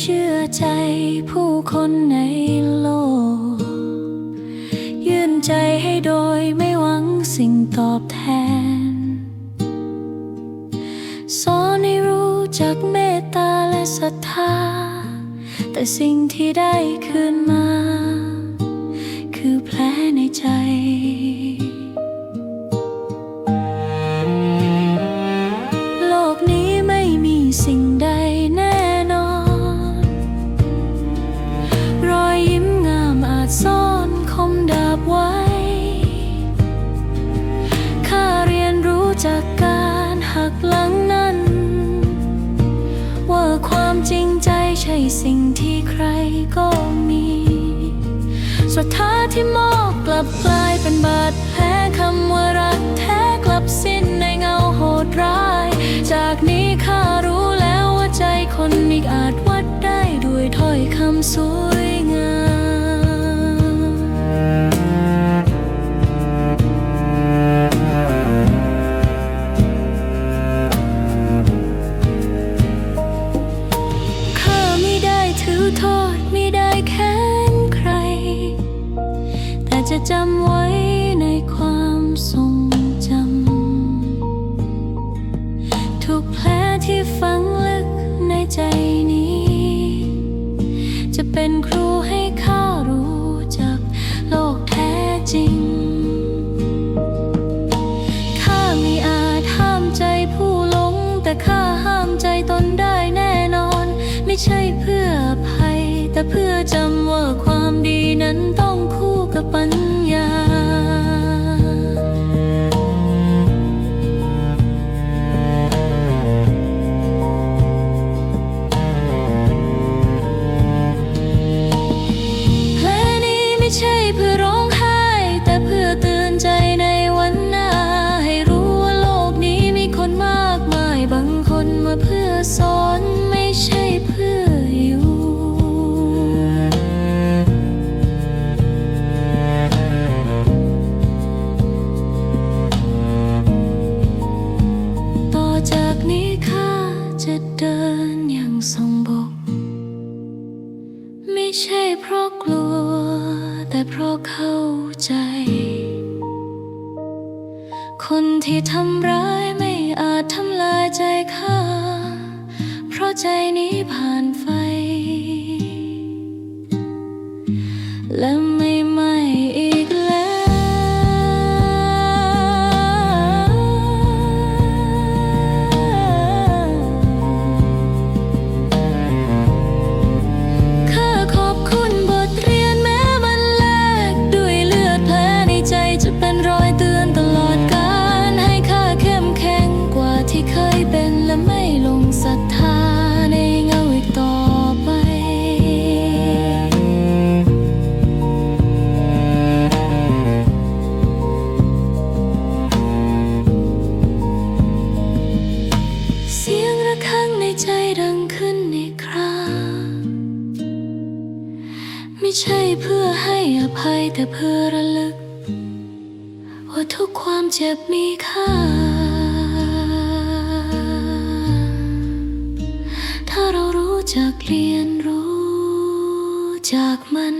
เชื่อใจผู้คนในโลก ยื่นใจให้โดยไม่หวังสิ่งตอบแทน สอนให้รู้จักเมตตาและศรัทธา แต่สิ่งที่ได้คืนมา คือแผลในใจ สิ่งที่ใครก็มี สุดท้าที่มอบกลับกลายเป็นบาดแผลคำว่ารักแท้กลับสิ้นในเงาโหดร้าย จากนี้ข้ารู้แล้วว่าใจคนมีอาจวัดได้ด้วยถ้อยคำสวย เป็นครูให้ข้ารู้จักโลกแท้จริง ข้ามีอาจห้ามใจผู้หลง แต่ข้าห้ามใจตนได้แน่นอน ไม่ใช่เพื่ออภัย แต่เพื่อจำว่าความ ใช่เพราะกลัว แต่เพราะเข้าใจ คนที่ทำร้ายไม่อาจทำลายใจข้า เพราะใจนี้ผ่านไฟและ เคยเป็นและไม่ลงศรัทธาในเงาอีกต่อไป เสียงระฆังในใจดังขึ้นอีกคราไม่ใช่เพื่อให้อภัยแต่เพื่อระลึก ว่าทุกความเจ็บมีค่า จากเรียนรู้จากมัน